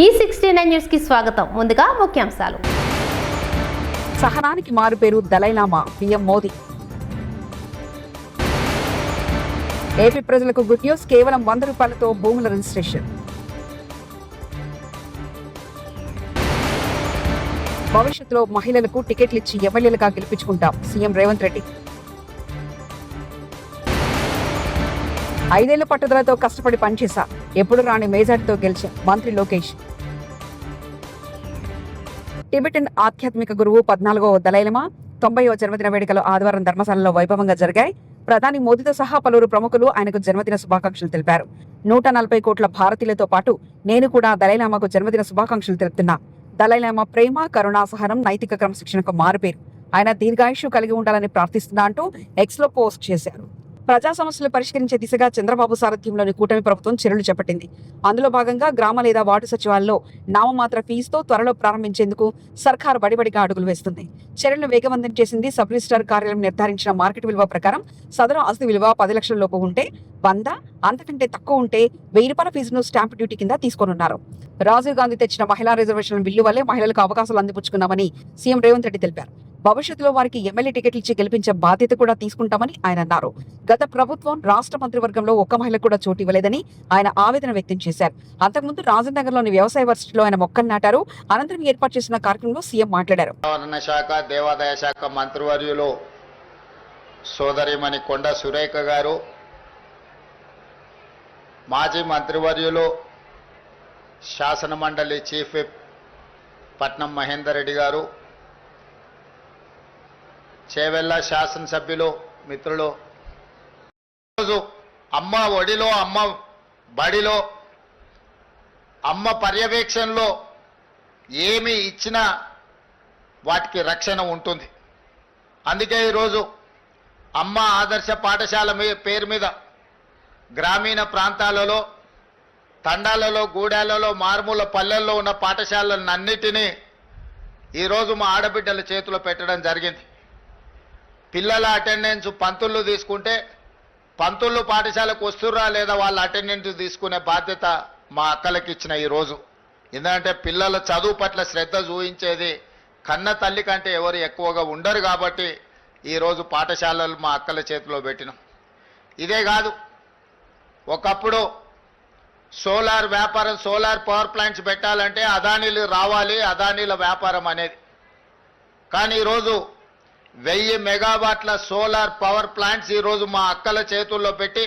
ఈ sixty nine న్యూస్కి స్వాగతం. ముందుగా ముఖ్యాంశాలు. సహనానికి మారు పేరు దలైలామా పిఎం మోదీ. ఏపీ ప్రజలకు గుడ్ న్యూస్ కేవలం వంద రూపాయలతో భూముల రిజిస్ట్రేషన్. భవిష్యత్తులో మహిళలకు టికెట్లు ఇచ్చి ఎమ్మెల్యేలుగా గెలిపించుకుంటాం సీఎం రేవంత్ రెడ్డి. ఐదేళ్ళ పట్టుదలతో కష్టపడి పనిచేశా ఎప్పుడు రాని మేజార్టీతో గెలిచి మంత్రి లోకేష్. టిబెటన్ ఆధ్యాత్మిక గురువు పద్నాలుగో దళైలమా తొంభైవ జన్మదిన వేడుకలు ఆదివారం ధర్మశాలలో వైభవంగా జరిగాయి. ప్రధాని మోదీతో సహా పలువురు ప్రముఖులు ఆయనకు జన్మదిన శుభాకాంక్షలు తెలిపారు. నూట నలభై కోట్ల భారతీయులతో పాటు నేను కూడా దలైలామాకు జన్మదిన శుభాకాంక్షలు తెలుపుతున్నా. దలైలామా ప్రేమ కరుణా సహనం నైతిక క్రమశిక్షణకు మారుపేరు. ఆయన దీర్ఘాయుషు కలిగి ఉండాలని ప్రార్థిస్తున్నా అంటూ ఎక్స్లో పోస్ట్ చేశారు. ప్రజా సమస్యలు పరిష్కరించే దిశగా చంద్రబాబు సారథ్యంలోని కూటమి ప్రభుత్వం చర్యలు చేపట్టింది. అందులో భాగంగా గ్రామ లేదా వార్డు సచివాల్లో నామమాత్ర ఫీజుతో త్వరలో ప్రారంభించేందుకు సర్కారు బడిబడిగా అడుగులు వేస్తుంది. చర్యలను వేగవంతం చేసింది సబ్ రిజిస్టార్ కార్యాలయం నిర్ధారించిన మార్కెట్ విలువ ప్రకారం సదరు ఆస్తి విలువ పది లక్షల లోపు ఉంటే వంద అంతకంటే తక్కువ ఉంటే వెయ్యి రూపాయల ఫీజును స్టాంప్ డ్యూటీ కింద తీసుకోనున్నారు. రాజీవ్ గాంధీ తెచ్చిన మహిళా రిజర్వేషన్ బిల్లు వల్లే మహిళలకు అవకాశాలు అందిపుచ్చుకున్నామని సీఎం రేవంత్ రెడ్డి తెలిపారు. భవిష్యత్తులో వారికి ఎమ్మెల్యే టికెట్లు ఇచ్చి గెలిపించే బాధ్యత కూడా తీసుకుంటామని ఆయన అన్నారు. గత ప్రభుత్వం రాష్ట్ర మంత్రివర్గంలో ఒక్క మహిళ కూడా చోటు ఇవ్వలేదని ఆయన ఆవేదన వ్యక్తం చేశారు. అంతకుముందు రాజనగర్లోని వ్యవసాయ వర్సిటీలో ఆయన మొక్కలు నాటారు. అనంతరం ఏర్పాటు చేసిన కార్యక్రమంలో సీఎం మాట్లాడారు. శాఖ దేవాదాయ శాఖ మంత్రివర్యులు సోదరిమణి కొండ సురేఖ గారు మాజీ మంత్రివర్యులు శాసన మండలి చీఫ్ విప్ పట్నం మహేందర్ రెడ్డి గారు చేవెళ్ళ శాసనసభ్యులు మిత్రులు. ఈరోజు అమ్మ ఒడిలో అమ్మ బడిలో అమ్మ పర్యవేక్షణలో ఏమి ఇచ్చినా వాటికి రక్షణ ఉంటుంది. అందుకే ఈరోజు అమ్మ ఆదర్శ పాఠశాల పేరు మీద గ్రామీణ ప్రాంతాలలో తండాలలో గూడాలలో మారుమూల పల్లెల్లో ఉన్న పాఠశాలలన్నిటినీ ఈరోజు మా ఆడబిడ్డల చేతిలో పెట్టడం జరిగింది. పిల్లల అటెండెన్స్ పంతుళ్ళు తీసుకుంటే పంతుళ్ళు పాఠశాలకు వస్తుర్రా లేదా వాళ్ళ అటెండెన్స్ తీసుకునే బాధ్యత మా అక్కలకి ఇచ్చిన ఈరోజు. ఎందుకంటే పిల్లల చదువు పట్ల శ్రద్ధ చూపించేది కన్న తల్లి కంటే ఎవరు ఎక్కువగా ఉండరు కాబట్టి ఈరోజు పాఠశాలలు మా అక్కల చేతిలో పెట్టినాం. ఇదే కాదు ఒకప్పుడు సోలార్ వ్యాపారం సోలార్ పవర్ ప్లాంట్స్ పెట్టాలంటే అదానీలు రావాలి అదానీల వ్యాపారం అనేది. కానీ ఈరోజు వెయ్యి మెగావాట్ల సోలార్ పవర్ ప్లాంట్స్ ఈరోజు మా అక్కల చేతుల్లో పెట్టి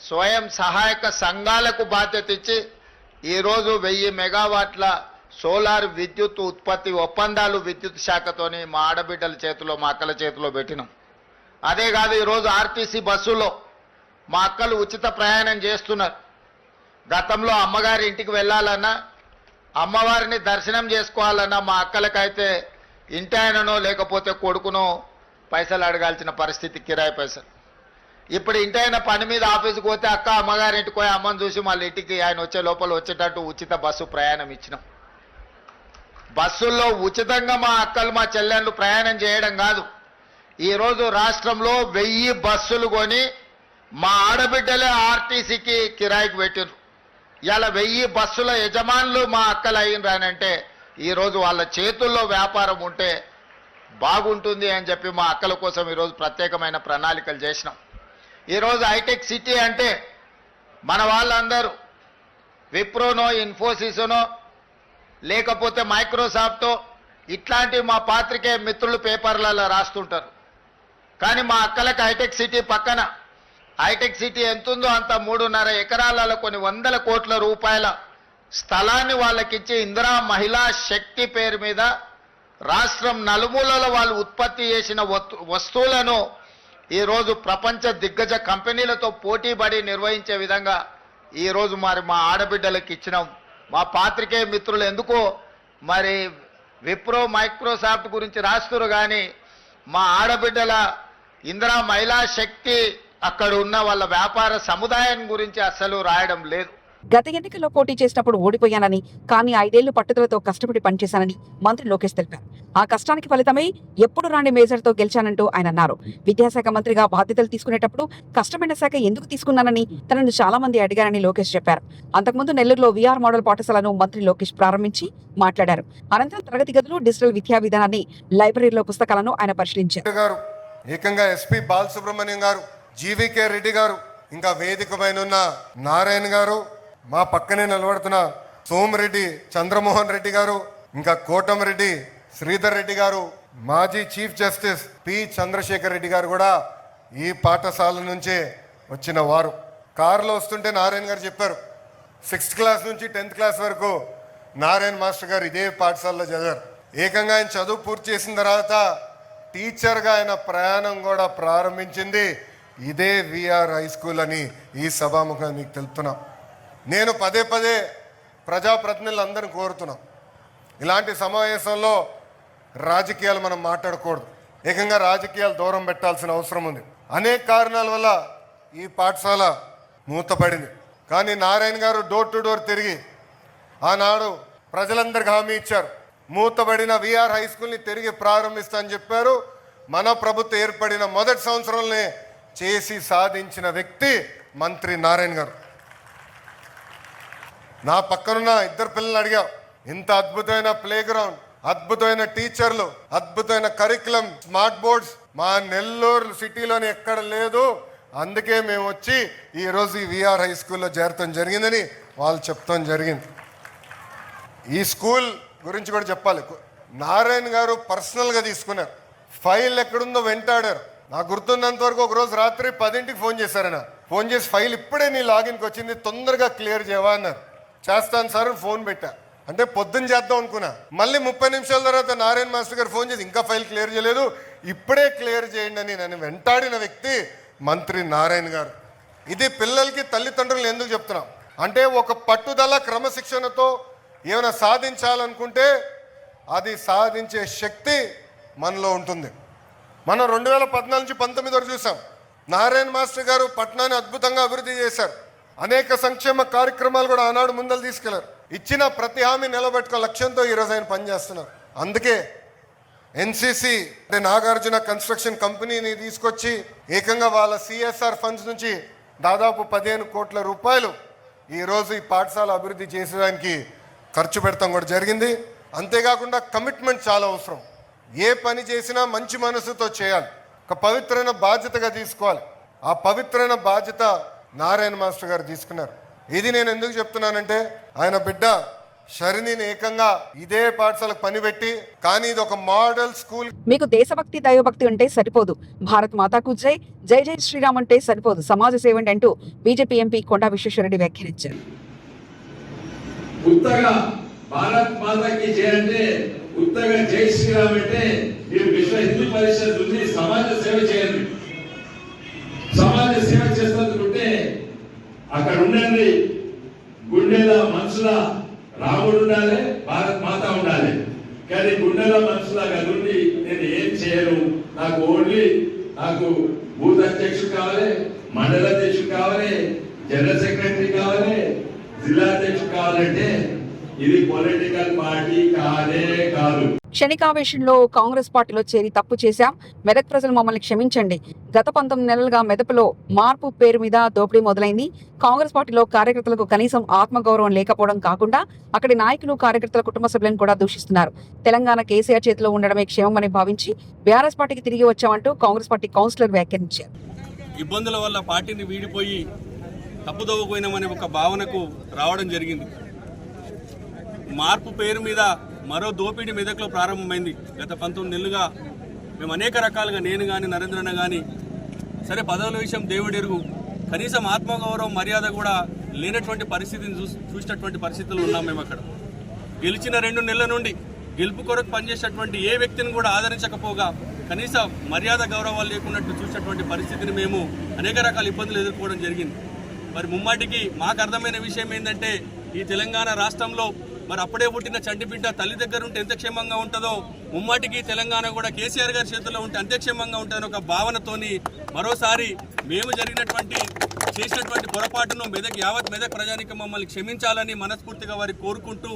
స్వయం సహాయక సంఘాలకు బాధ్యత ఇచ్చి ఈరోజు వెయ్యి మెగావాట్ల సోలార్ విద్యుత్ ఉత్పత్తి ఒప్పందాలు విద్యుత్ శాఖతోని మా ఆడబిడ్డల చేతిలో మా అక్కల చేతిలో పెట్టినాం. అదే కాదు ఈరోజు ఆర్టీసీ బస్సులో మా అక్కలు ఉచిత ప్రయాణం చేస్తున్నారు. గతంలో అమ్మగారి ఇంటికి వెళ్ళాలన్నా అమ్మవారిని దర్శనం చేసుకోవాలన్నా మా అక్కలకైతే ఇంటాయననో లేకపోతే కొడుకునో పైసలు అడగాల్సిన పరిస్థితి కిరాయి పైసలు. ఇప్పుడు ఇంటైన పని మీద ఆఫీస్కి పోతే అక్క అమ్మగారి ఇంటికి పోయి అమ్మని చూసి మళ్ళీ ఇంటికి ఆయన వచ్చే లోపల వచ్చేటట్టు ఉచిత బస్సు ప్రయాణం ఇచ్చినాం. బస్సుల్లో ఉచితంగా మా అక్కలు మా చెల్లెళ్ళు ప్రయాణం చేయడం కాదు. ఈరోజు రాష్ట్రంలో వెయ్యి బస్సులు కొని మా ఆడబిడ్డలే ఆర్టీసీకి కిరాయికి పెట్టిరు ఇలా వెయ్యి బస్సుల యజమానులు మా అక్కలు అయ్యిండ్రానంటే ఈరోజు వాళ్ళ చేతుల్లో వ్యాపారం ఉంటే బాగుంటుంది అని చెప్పి మా అక్కల కోసం ఈరోజు ప్రత్యేకమైన ప్రణాళికలు చేసినాం. ఈరోజు హైటెక్ సిటీ అంటే మన వాళ్ళందరూ విప్రోనో ఇన్ఫోసిస్నో లేకపోతే మైక్రోసాఫ్టో ఇట్లాంటి మా పాత్రికే మిత్రులు పేపర్లలో రాస్తుంటారు. కానీ మా అక్కలకు హైటెక్ సిటీ పక్కన హైటెక్ సిటీ ఎంతుందో అంత మూడున్నర ఎకరాలలో కొన్ని వందల కోట్ల రూపాయల స్థలాన్ని వాళ్ళకిచ్చి ఇందిరా మహిళా శక్తి పేరు మీద రాష్ట్రం నలుమూలలో వాళ్ళు ఉత్పత్తి చేసిన వస్తువులను ఈరోజు ప్రపంచ దిగ్గజ కంపెనీలతో పోటీపడి నిర్వహించే విధంగా ఈరోజు మరి మా ఆడబిడ్డలకు ఇచ్చినాం. మా పాత్రికేయ మిత్రులు ఎందుకో మరి విప్రో మైక్రోసాఫ్ట్ గురించి రాస్తున్నారు కానీ మా ఆడబిడ్డల ఇందిరా మహిళా శక్తి అక్కడ ఉన్న వాళ్ళ వ్యాపార సముదాయం గురించి అస్సలు రాయడం లేదు. గత ఎన్నికల్లో పోటీ చేసినప్పుడు ఓడిపోయానని కానీ ఐదేళ్ళు పట్టుదలతో కష్టపడి పనిచేశానని మంత్రి లోకేష్ తెలిపారు. ఆ కష్టానికి ఫలితమే ఎప్పుడు రాని మేజర్తో గెలిచానంటూ ఆయన అన్నారు. విద్యాశాఖ మంత్రిగా బాధ్యతలు తీసుకునేటప్పుడు కష్టమైన శాఖ ఎందుకు తీసుకున్నానని తనను చాలా మంది అడిగారని లోకేష్ చెప్పారు. అంతకుముందు నెల్లూరులో విఆర్ మోడల్ పాఠశాలను మంత్రి లోకేష్ ప్రారంభించి మాట్లాడారు. అనంతరం తరగతి గదులు డిజిటల్ విద్యా విధానాన్ని లైబ్రరీలో పుస్తకాలను ఆయన పరిశీలించారు. గారు ఏకంగా ఎస్పి బాలసుబ్రహ్మణ్యం గారు జీవికే రెడ్డి గారు ఇంకా వేదిక పైన ఉన్న నారాయణ గారు మా పక్కనే నిలబడుతున్న సోమిరెడ్డి చంద్రమోహన్ రెడ్డి గారు ఇంకా కోటమిరెడ్డి శ్రీధర్ రెడ్డి గారు మాజీ chief justice P Chandrasekhar Reddy garu కూడా ఈ పాఠశాల నుంచే వచ్చిన వారు. కారులో వస్తుంటే నారాయణ గారు చెప్పారు సిక్స్త్ క్లాస్ నుంచి టెన్త్ క్లాస్ వరకు నారాయణ మాస్టర్ గారు ఇదే పాఠశాలలో చదివారు. ఏకంగా ఆయన చదువు పూర్తి చేసిన తర్వాత టీచర్గా ఆయన ప్రయాణం కూడా ప్రారంభించింది. ఇదే విఆర్ హై స్కూల్ అని ఈ సభాముఖంగా మీకు తెలుపుతున్నా. నేను పదే పదే ప్రజాప్రతినిధులందరినీ కోరుతున్నాం. ఇలాంటి సమావేశంలో రాజకీయాలు మనం మాట్లాడకూడదు. ఏకంగా రాజకీయాలు దూరం పెట్టాల్సిన అవసరం ఉంది. అనేక కారణాల వల్ల ఈ పాఠశాల మూతపడింది. కానీ నారాయణ గారు డోర్ టు డోర్ తిరిగి ఆనాడు ప్రజలందరికీ హామీ ఇచ్చారు. మూతబడిన విఆర్ హై స్కూల్ని తిరిగి ప్రారంభిస్తా అని చెప్పారు. మన ప్రభుత్వం ఏర్పడిన మొదటి సంవత్సరంలోనే చేసి సాధించిన వ్యక్తి మంత్రి నారాయణ గారు. నా పక్కనున్న ఇద్దరు పిల్లలు అడిగా ఇంత అద్భుతమైన ప్లే గ్రౌండ్ అద్భుతమైన టీచర్లు అద్భుతమైన కరికులం స్మార్ట్ బోర్డ్స్ మా నెల్లూరు సిటీలోని ఎక్కడ లేదు. అందుకే మేము వచ్చి ఈరోజు ఈ విఆర్ హై స్కూల్లో చేరటం జరిగిందని వాళ్ళు చెప్తాం జరిగింది. ఈ స్కూల్ గురించి కూడా చెప్పాలి. నారాయణ గారు పర్సనల్గా తీసుకున్నారు. ఫైల్ ఎక్కడుందో వెంటాడారు. నాకు గుర్తున్నంత వరకు ఒకరోజు రాత్రి పదింటికి ఫోన్ చేశారన్న. ఫోన్ చేసి ఫైల్ ఇప్పుడే నీ లాగిన్కి వచ్చింది తొందరగా క్లియర్ చేయవా అన్నారు. చేస్తాను సార్ ఫోన్ పెట్టా. అంటే పొద్దున్న చేద్దాం అనుకున్నా. మళ్ళీ ముప్పై నిమిషాల తర్వాత నారాయణ మాస్టర్ గారు ఫోన్ చేసి ఇంకా ఫైల్ క్లియర్ చేయలేదు. ఇప్పుడే క్లియర్ చేయండి అని నన్ను వెంటాడిన వ్యక్తి మంత్రి నారాయణ గారు. ఇది పిల్లలకి తల్లిదండ్రులు ఎందుకు చెప్తున్నాం? అంటే ఒక పట్టుదల క్రమశిక్షణతో ఏమైనా సాధించాలనుకుంటే అది సాధించే శక్తి మనలో ఉంటుంది. మనం రెండు వేల పద్నాలుగు నుంచి పంతొమ్మిది వరకు చూసాం. నారాయణ మాస్టర్ గారు పట్నాన్ని అద్భుతంగా అభివృద్ధి చేశారు. అనేక సంక్షేమ కార్యక్రమాలు కూడా ఆనాడు ముందలు తీసుకెళ్ళారు. ఇచ్చిన ప్రతి హామీ నిలబెట్టుకో లక్ష్యంతో ఈరోజు ఆయన పనిచేస్తున్నారు. అందుకే ఎన్సీసీ అంటే నాగార్జున కన్స్ట్రక్షన్ కంపెనీని తీసుకొచ్చి ఏకంగా వాళ్ళ సిఎస్ఆర్ ఫండ్స్ నుంచి దాదాపు పదిహేను కోట్ల రూపాయలు ఈరోజు ఈ పాఠశాల అభివృద్ధి చేసేదానికి ఖర్చు పెడతాం కూడా జరిగింది. అంతేకాకుండా కమిట్మెంట్ చాలా అవసరం. ఏ పని చేసినా మంచి మనసుతో చేయాలి. ఒక పవిత్రమైన బాధ్యతగా తీసుకోవాలి. ఆ పవిత్రమైన బాధ్యత నారాయణ మాస్టర్ గారు తీసుకున్నారు. ఇది నేను ఎందుకు చెప్తున్నానంటే ఆయన బిడ్డ శరణిని ఏకంగా ఇదే పాఠశాలకు పనిపెట్టి కానీ ఇది ఒక మోడల్ స్కూల్. మీకు దేశభక్తి దైవభక్తి ఉంటే సరిపోదు. భారత్ మాతాకు జై జై జై శ్రీరామ్ అంటే సరిపోదు. సమాజ సేవండి అంటూ బీజేపీ ఎంపీ కొండా విశ్వేశ్వరరెడ్డి వ్యాఖ్యానించారు. ఉత్తగా భారత్ మాతకి జై అంటే ఉత్తగా జై శ్రీరామ్ అంటే మీరు విశ్వ హిందూ పరిషత్ ఉంది సమాజ సేవ చేయండి. సమాజ సేవ చేస్తున్నట్టుంటే అక్కడ ఉండండి. గుండెల మనసుల రాముడు ఉండాలి భారత్ మాత ఉండాలి. కానీ గుండెల మనసుల కదుండి నేను ఏం చేయను. నాకు ఓన్లీ నాకు బూత్ అధ్యక్షుడు కావాలి మండల అధ్యక్షుడు కావాలి జనరల్ సెక్రటరీ కావాలి జిల్లా అధ్యక్షుడు కావాలంటే ఇది పొలిటికల్ పార్టీ కాదే కాదు. క్షణికావేశంలో కాంగ్రెస్ పార్టీలో చేరి తప్పు చేశాం. మెదక్ ప్రజలు మమ్మల్ని క్షమించండి. గత పంతొమ్మిది నెలలుగా మెదపులో మార్పు పేరు మీద దోపిడీ మొదలైంది. కాంగ్రెస్ పార్టీలో కార్యకర్తలకు కనీసం ఆత్మగౌరవం లేకపోవడం కాకుండా అక్కడి నాయకులు కార్యకర్తల కుటుంబ సభ్యులను కూడా దూషిస్తున్నారు. తెలంగాణ కేసీఆర్ చేతిలో ఉండడమే క్షేమమని భావించి బీఆర్ఎస్ పార్టీకి తిరిగి వచ్చామంటూ కాంగ్రెస్ పార్టీ కౌన్సిలర్ వ్యాఖ్యానించారు. ఇబ్బందుల వల్ల పార్టీని వీడిపోయి తప్పుదోవపోయినామనే ఒక భావనకు రావడం జరిగింది. మార్పు పేరు మీద మరో దోపిడీ మెదక్లో ప్రారంభమైంది. గత పంతొమ్మిది నెలలుగా మేము అనేక రకాలుగా నేను కానీ నరేంద్రన్న కానీ సరే పదవుల విషయం దేవుడెరుగు కనీసం ఆత్మగౌరవం మర్యాద కూడా లేనటువంటి పరిస్థితిని చూ చూసినటువంటి పరిస్థితులు ఉన్నాం మేము అక్కడ. గెలిచిన రెండు నెలల నుండి గెలుపు కొరకు పనిచేసేటువంటి ఏ వ్యక్తిని కూడా ఆదరించకపోగా కనీస మర్యాద గౌరవాలు లేకున్నట్టు చూసినటువంటి పరిస్థితిని మేము అనేక రకాల ఇబ్బందులు ఎదుర్కోవడం జరిగింది. మరి ముమ్మాటికి మాకు అర్థమైన విషయం ఏంటంటే ఈ తెలంగాణ రాష్ట్రంలో మరి అప్పుడే పుట్టిన చంటి బిడ్డ తల్లి దగ్గర ఉంటే ఎంత క్షేమంగా ఉంటుందో? ముమ్మాటికి తెలంగాణ కూడా కేసీఆర్ గారి చేతుల్లో ఉంటే అంతే క్షేమంగా ఉంటుందని ఒక భావనతోని మరోసారి మేము జరిగినటువంటి చేసినటువంటి పొరపాటును మెదక్ యావత్ మెదక్ ప్రజానికి మమ్మల్ని క్షమించాలని మనస్ఫూర్తిగా వారికి కోరుకుంటూ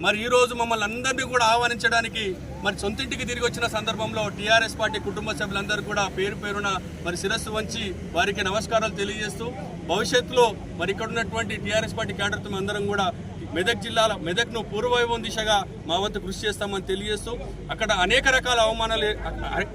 మరి ఈరోజు మమ్మల్ని అందరినీ కూడా ఆహ్వానించడానికి మరి సొంతింటికి తిరిగి వచ్చిన సందర్భంలో టీఆర్ఎస్ పార్టీ కుటుంబ సభ్యులందరూ కూడా పేరు పేరున మరి శిరస్సు వంచి వారికి నమస్కారాలు తెలియజేస్తూ భవిష్యత్తులో మరి ఇక్కడ ఉన్నటువంటి టీఆర్ఎస్ పార్టీ క్యాడర్తో అందరం కూడా మెదక్ జిల్లాల మెదక్ను పూర్వవైభవం దిశగా మా వంతు కృషి చేస్తామని తెలియజేస్తూ అక్కడ అనేక రకాల అవమానాలు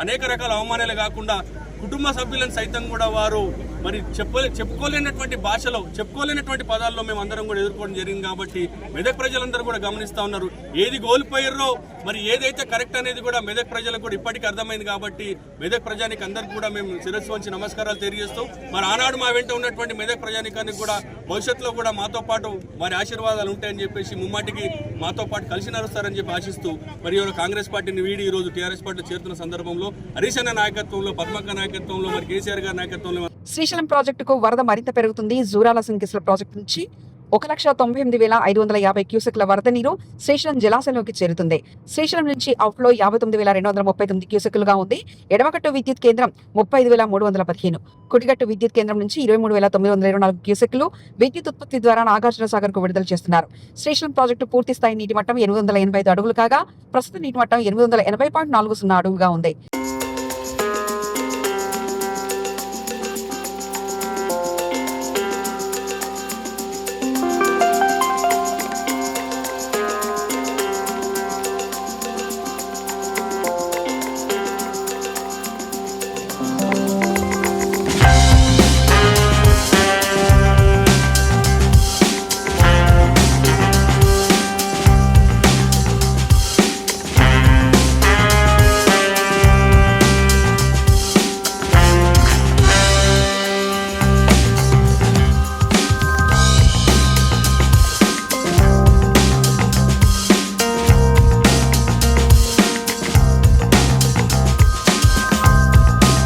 అనేక రకాల అవమానాలు కాకుండా కుటుంబ సభ్యులను సైతం కూడా వారు మరి చెప్పలే చెప్పుకోలేనటువంటి భాషలో చెప్పుకోలేనటువంటి పదాల్లో మేము అందరం కూడా ఎదుర్కోవడం జరిగింది కాబట్టి మెదక్ ప్రజలందరూ కూడా గమనిస్తా ఉన్నారు. ఏది కోల్పోయారో మరి ఏదైతే కరెక్ట్ అనేది కూడా మెదక్ ప్రజలకు కూడా ఇప్పటికీ అర్థమైంది కాబట్టి మెదక్ ప్రజానికి అందరికీ కూడా మేము శిరస్సు వంచి నమస్కారాలు తెలియజేస్తూ మరి ఆనాడు మా వెంట ఉన్నటువంటి మెదక్ ప్రజానికానికి కూడా భవిష్యత్తులో కూడా మాతో పాటు వారి ఆశీర్వాదాలు ఉంటాయని చెప్పేసి ముమ్మాటికి మాతో పాటు కలిసి నడుస్తారని చెప్పి ఆశిస్తూ మరి కాంగ్రెస్ పార్టీని వీడి ఈరోజు టీఆర్ఎస్ పార్టీ చేరుతున్న సందర్భంలో హరీష్ నాయకత్వంలో పద్మక్క నాయకత్వంలో మరి కేసీఆర్ గారి నాయకత్వంలో శ్రీశైలం ప్రాజెక్టుకు వరద మరింత పెరుగుతుంది. జూరాల సంకిస్ల ప్రాజెక్టు నుంచి ఒక లక్ష తొంభై ఎనిమిది వేల ఐదు వందల యాభై క్యూసెక్ల వరద నీరు శ్రీశైలం జలాశయంలోకి చేరుతుంది. శ్రీశైలం నుంచి అవుట్లో యాభై తొమ్మిది వేల రెండు వందల ముప్పై తొమ్మిది క్యూసెక్లుగా ఉంది. ఎడమగట్టు విద్యుత్ కేంద్రం ముప్పై ఐదు వేల మూడు వందల పదిహేను. కుటిగట్టు విద్యుత్ కేంద్రం నుంచి ఇరవై మూడు వేల తొమ్మిది వందల ఇరవై నాలుగు క్యూసెక్లు విద్యుత్ ఉత్పత్తి ద్వారా నాగార్జున సాగర్కు విడుదల చేస్తున్నారు. శ్రీశైలం ప్రాజెక్టు పూర్తి స్థాయి నీటి మట్టం ఎనిమిది వందల ఎనభై ఐదు అడుగులు కాగా ప్రస్తుత నీటి మట్టం ఎనిమిది వందల ఎనభై పాయింట్ నాలుగు సున్నా అడుగుగా ఉంది.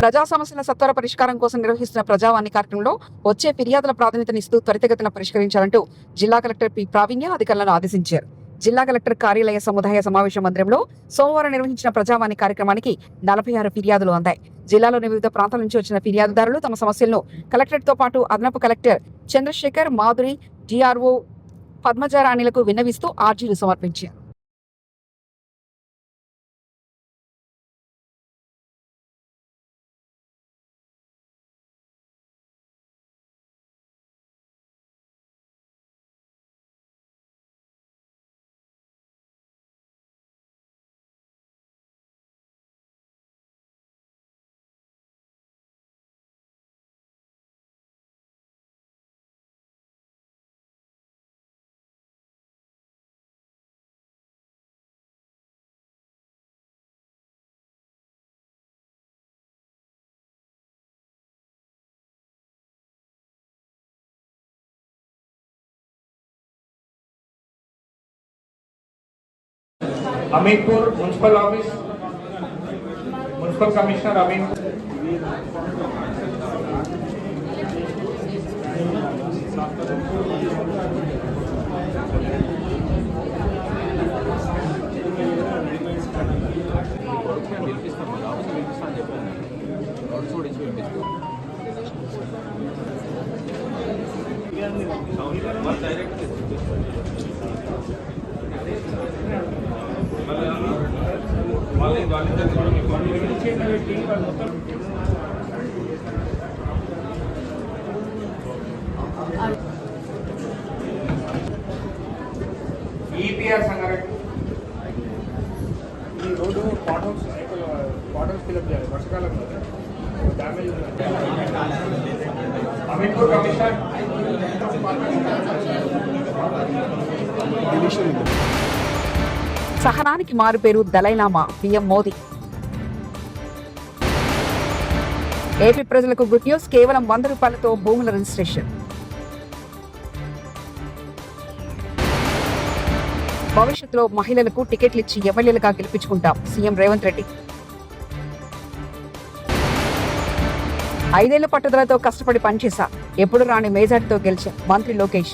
ప్రజా సమస్యల సత్వర పరిష్కారం కోసం నిర్వహిస్తున్న ప్రజావాణి కార్యక్రమంలో వచ్చే ఫిర్యాదుల ప్రాధాన్యతనిస్తూ త్వరితగతిన పరిష్కరించాలంటూ జిల్లా కలెక్టర్ పి ప్రావీణ్య అధికారులను ఆదేశించారు. జిల్లా కలెక్టర్ కార్యాలయ సముదాయ సమావేశ మందిరంలో సోమవారం నిర్వహించిన ప్రజావాణి కార్యక్రమానికి నలభై ఆరు ఫిర్యాదులు అందాయి. జిల్లాలోని వివిధ ప్రాంతాల నుంచి వచ్చిన ఫిర్యాదుదారులు తమ సమస్యలను కలెక్టర్తో పాటు అదనపు కలెక్టర్ చంద్రశేఖర్ మాధురి డిఆర్ఓ పద్మజారాణిలకు విన్నవిస్తూ ఆర్జీలు సమర్పించారు. Hamirpur municipal office municipal commissioner Hamirpur direct EPR Sangareddy ఈ road pot house pot house fill up చేయాలి. వర్షాకాలం కదా. డ్యామేజ్ ఉంది? అమీర్పూర్ కమిషనర్. సహనానికి మారు పేరు దలైలామా పిఎం మోదీ. ఏపీ ప్రజలకు గుడ్ న్యూస్ కేవలం వంద రూపాయలతో భూముల రిజిస్ట్రేషన్. భవిష్యత్తులో మహిళలకు టికెట్లు ఇచ్చి ఎమ్మెల్యేలుగా గెలిపించుకుంటాం సీఎం రేవంత్ రెడ్డి. ఐదేళ్ళ పట్టుదలతో కష్టపడి పనిచేశా ఎప్పుడు రాని మేజార్టీతో గెలిచా మంత్రి లోకేష్.